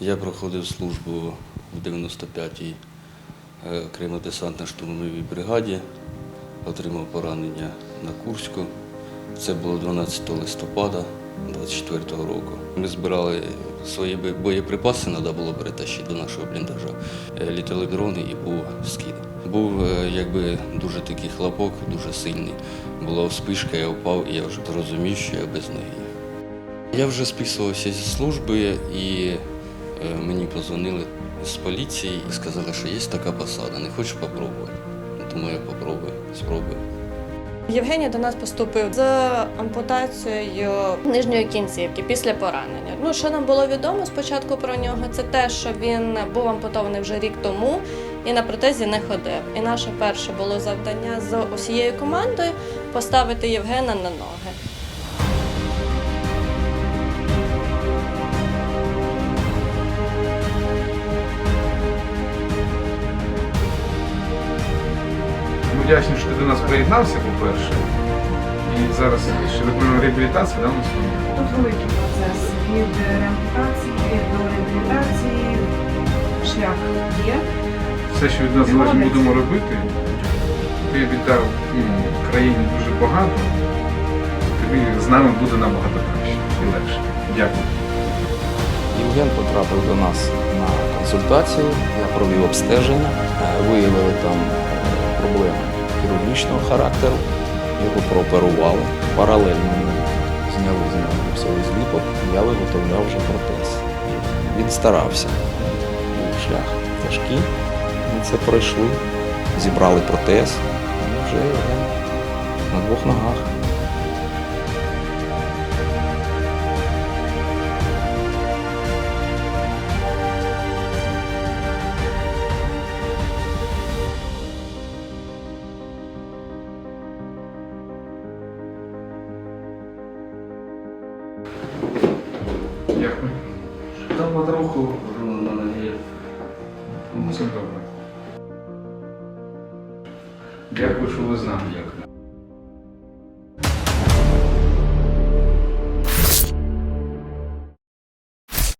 Я проходив службу в 95-й е, окремо-десантно-штурмовій бригаді, отримав поранення на Курську. Це було 12 листопада 24-го року. Ми збирали свої боєприпаси, треба було перетащити до нашого бліндажа. Е, Літали дрони і був скид. Був е, якби дуже такий хлопок, дуже сильний. Була вспишка, я впав і я вже зрозумів, що я без ноги. Я вже списувався зі служби і мені позвонили з поліції і сказали, що є така посада, не хочеш попробувати. Тому я попробую, спробую. Євгеній до нас поступив з ампутацією нижньої кінцівки після поранення. Ну, що нам було відомо спочатку про нього, це те, що він був ампутований вже рік тому і на протезі не ходив. І наше перше було завдання з усією командою поставити Євгена на ноги. Вдячні, що ти до нас приєднався, по-перше. І зараз ще виконуємо реабілітацію, да, у нас? Тут великий процес від реабілітації до реабілітації. Шлях є. Все, що від нас залежить, молодець. будемо робити. Ти віддав ну, країні дуже багато. Тобі з нами буде набагато краще і легше. Дякую. Євген потрапив до нас на консультацію, я провів обстеження, е, виявили там е, проблеми хірургічного характеру, його прооперували. Паралельно зняли з нього гіпсовий зліпок, я виготовляв вже протез. Він старався. Був шлях тяжкий. Ми це пройшли, зібрали протез, і вже на двох ногах. Дякую. Та потроху на ногі. Ну, Це добре. Дякую, що ви з нами. Дякую.